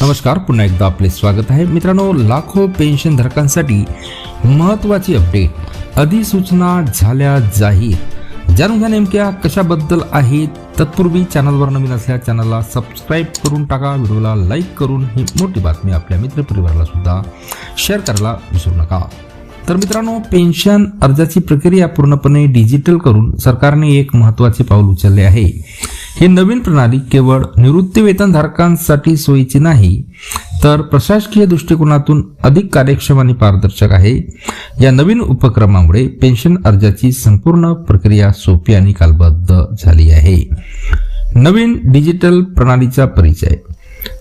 नमस्कार पुन्हा एकदा आपले स्वागत आहे. मित्रांनो लाखो पेन्शन धारकांसाठी महत्त्वाची अपडेट अधिसूचना झाल्या जाहीर. जाणून घ्या नेमक्या कशाबद्दल आहेत तत्पूर्वी चॅनलवर नवीन असल्या चॅनलला सबस्क्राईब करून टाका. व्हिडिओला लाईक करून ही मोठी बातमी आपल्या मित्रपरिवाराला सुद्धा शेअर करायला विसरू नका. तर मित्रांनो पेन्शन अर्जाची प्रक्रिया पूर्णपणे डिजिटल करून सरकारने एक महत्त्वाचे पाऊल उचलले आहे. ही नवीन प्रणाली केवळ निवृत्ती वेतनधारकांसाठी सोयीची नाही तर प्रशासकीय दृष्टिकोनातून अधिक कार्यक्षम आणि पारदर्शक आहे. या नवीन उपक्रमामुळे पेन्शन अर्जाची संपूर्ण प्रक्रिया सोपी आणि कालबद्ध झाली आहे. नवीन डिजिटल प्रणालीचा परिचय.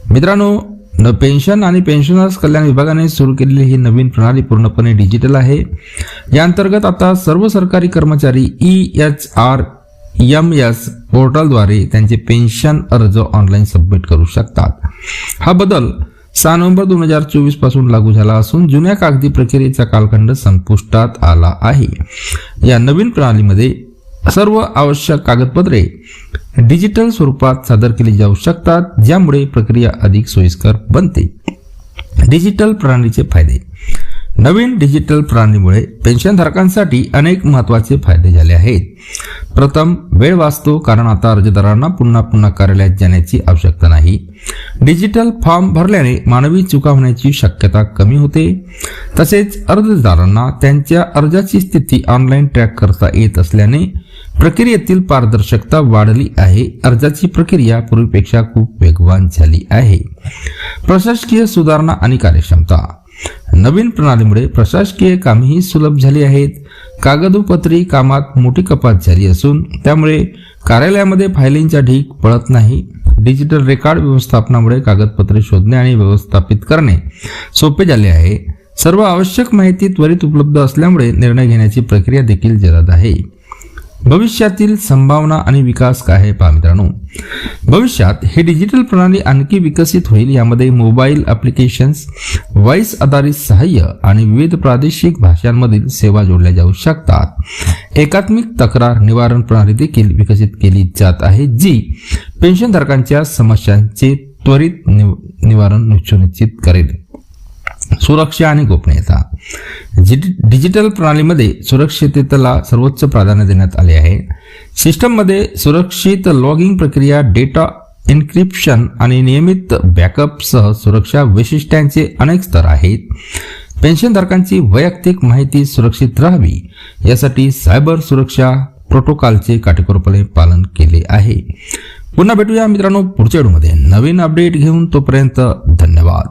मित्रांनो न पेन्शन आणि पेन्शनर्स कल्याण विभागाने सुरू केलेली ही नवीन प्रणाली पूर्णपणे डिजिटल आहे. या अंतर्गत आता सर्व सरकारी कर्मचारी E H R M S पोर्टलद्वारे त्यांचे पेन्शन अर्ज ऑनलाईन सबमिट करू शकतात. हा बदल सहा नोव्हेंबर दोन हजार चोवीसपासून लागू झाला असून जुन्या कागदी प्रक्रियेचा कालखंड संपुष्टात आला आहे. या नवीन प्रणालीमध्ये सर्व आवश्यक कागदपत्रे डिजिटल स्वरूपात सादर केली जाऊ शकतात ज्यामुळे प्रक्रिया अधिक सोयीस्कर बनते. डिजिटल प्रणालीचे फायदे नवीन डिजिटल प्रणालीमुळे पेन्शनधारकांसाठी अनेक महत्त्वाचे फायदे झाले आहेत. प्रथम वेळ वाचतो कारण आता अर्जदारांना पुन्हा पुन्हा कार्यालयात जाण्याची आवश्यकता नाही. डिजिटल फॉर्म भरल्याने मानवी चुका होण्याची शक्यता कमी होते. तसेच अर्जदारांना त्यांच्या अर्जाची स्थिती ऑनलाईन ट्रॅक करता येत असल्याने प्रक्रियेतील पारदर्शकता वाढली आहे. अर्जाची प्रक्रिया पूर्वीपेक्षा खूप वेगवान झाली आहे. प्रशासकीय सुधारणा आणि कार्यक्षमता. नवीन प्रणालीमुळे प्रशासकीय कामेही सुलभ झाली आहेत. कागदोपत्री कामात मोठी कपात झाली असून त्यामुळे कार्यालयामध्ये फायलींचा ढीक पळत नाही. डिजिटल रेकॉर्ड व्यवस्थापनामुळे कागदपत्रे शोधणे आणि व्यवस्थापित करणे सोपे झाले आहे. सर्व आवश्यक माहिती त्वरित उपलब्ध असल्यामुळे निर्णय घेण्याची प्रक्रिया देखील जलद आहे. भविष्यातील संभावना आणि विकास काय आहे पहा मित्रांनो. भविष्यात हे डिजिटल प्रणाली आणखी विकसित होईल यामध्ये मोबाईल ॲप्लिकेशन्स व्हॉइस आधारित सहाय्य आणि विविध प्रादेशिक भाषांमधील सेवा जोडल्या जाऊ शकतात. एकात्मिक तक्रार निवारण प्रणाली देखील विकसित केली जात आहे जी पेन्शनधारकांच्या समस्यांचे त्वरित निव- निवारण सुनिश्चित करेल. सुरक्षा आणि गोपनीयता. डिजिटल प्रणालीमध्ये सुरक्षिततेला सर्वोच्च प्राधान्य देण्यात आले आहे. सिस्टममध्ये सुरक्षित लॉगिंग प्रक्रिया डेटा एन्क्रिप्शन आणि नियमित बॅकअपसह सुरक्षा वैशिष्ट्यांचे अनेक स्तर आहेत. पेन्शनधारकांची वैयक्तिक माहिती सुरक्षित राहावी यासाठी सायबर सुरक्षा प्रोटोकॉलचे काटेकोरपणे पालन केले आहे. पुन्हा भेटूया मित्रांनो पुढच्या व्हिडिओमध्ये. नवीन अपडेट घेऊन तोपर्यंत धन्यवाद.